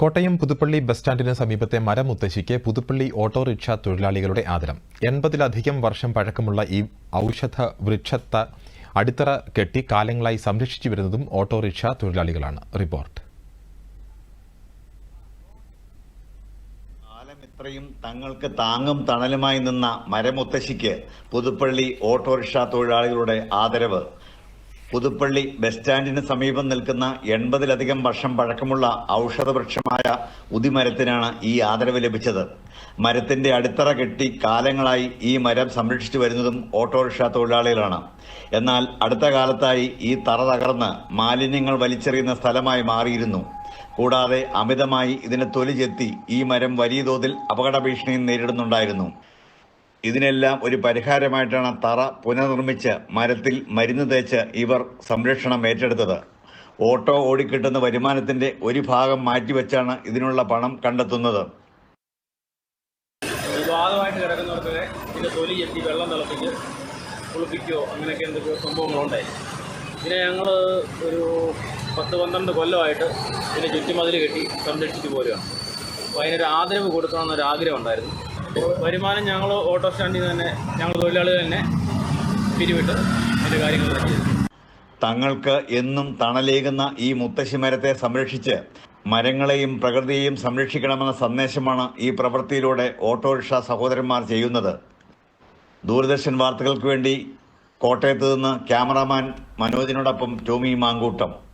Kottayam Puthuppally bus സ്റ്റാൻഡിന് സമീപത്തെ മരമുത്തശ്ശിക്ക് Puthuppally autorickshaw തൊഴിലാളികളുടെ ആദരം. എൺപതിലധികം വർഷം പഴക്കമുള്ള ഈ ഔഷധ വൃക്ഷത്ത അടിത്തറ കെട്ടി കാലങ്ങളായി സംരക്ഷിച്ചു വരുന്നതും ഓട്ടോറിക്ഷ തൊഴിലാളികളാണ്. റിപ്പോർട്ട്. കാലമിത്രയും തങ്ങൾക്ക് താങ്ങും തണലുമായി നിന്ന മരമുത്തശ്ശിക്ക് പുതുപ്പള്ളി ഓട്ടോറിക്ഷ തൊഴിലാളികളുടെ ആദരവ് പുതുപ്പള്ളി ബസ് സ്റ്റാൻഡിന് സമീപം നിൽക്കുന്ന എൺപതിലധികം വർഷം പഴക്കമുള്ള ഔഷധവൃക്ഷമായ ഉദിമരത്തിനാണ് ഈ ആദരവ് ലഭിച്ചത്. മരത്തിന്റെ അടിത്തറ കെട്ടി കാലങ്ങളായി ഈ മരം സംരക്ഷിച്ചു വരുന്നതും ഓട്ടോറിക്ഷ തൊഴിലാളികളാണ്. എന്നാൽ അടുത്ത കാലത്തായി ഈ തറ തകർന്ന് മാലിന്യങ്ങൾ വലിച്ചെറിയുന്ന സ്ഥലമായി മാറിയിരുന്നു. കൂടാതെ അമിതമായി ഇതിനെ തൊലി ചെത്തി ഈ മരം വലിയ തോതിൽ അപകട ഭീഷണിയും നേരിടുന്നുണ്ടായിരുന്നു. ഇതിനെല്ലാം ഒരു പരിഹാരമായിട്ടാണ് തറ പുനർനിർമ്മിച്ച് മരത്തിൽ മരുന്ന് തേച്ച് ഇവർ സംരക്ഷണം ഏറ്റെടുത്തത്. ഓട്ടോ ഓടിക്കിട്ടുന്ന വരുമാനത്തിന്റെ ഒരു ഭാഗം മാറ്റിവെച്ചാണ് ഇതിനുള്ള പണം കണ്ടെത്തുന്നത്. ഈ വാദമായിട്ട് കിടക്കുന്നവർക്കൊക്കെ ഇതിന്റെ തൊലി എത്തി വെള്ളം തിളപ്പിച്ച് കുളിപ്പിക്കുകയോ അങ്ങനെയൊക്കെ എന്തൊക്കെ സംഭവങ്ങളുണ്ടായി. ഇതിനെ ഞങ്ങൾ ഒരു പത്ത് പന്ത്രണ്ട് കൊല്ലമായിട്ട് ഇതിനെ ചുറ്റുമതിൽ കെട്ടി സംരക്ഷിച്ചു പോരുകയാണ്. അപ്പോൾ അതിനൊരു ആദരവ് കൊടുക്കണമെന്നൊരു ആഗ്രഹം ഉണ്ടായിരുന്നു. വരുമാനം ഞങ്ങൾ ഓട്ടോ സ്റ്റാൻഡിൽ നിന്ന് തന്നെ ഞങ്ങൾ തൊഴിലാളികൾ തന്നെ പിരിവിട്ട്. അതിന്റെ കാര്യങ്ങൾ തങ്ങൾക്ക് എന്നും തണലേകുന്ന ഈ മുത്തശ്ശി മരത്തെ സംരക്ഷിച്ച് മരങ്ങളെയും പ്രകൃതിയെയും സംരക്ഷിക്കണമെന്ന സന്ദേശമാണ് ഈ പ്രവൃത്തിയിലൂടെ ഓട്ടോറിക്ഷ സഹോദരന്മാർ ചെയ്യുന്നത്. ദൂരദർശൻ വാർത്തകൾക്ക് വേണ്ടി കോട്ടയത്ത് നിന്ന് ക്യാമറാമാൻ മനോജിനോടൊപ്പം ടോമി മാങ്കൂട്ടം.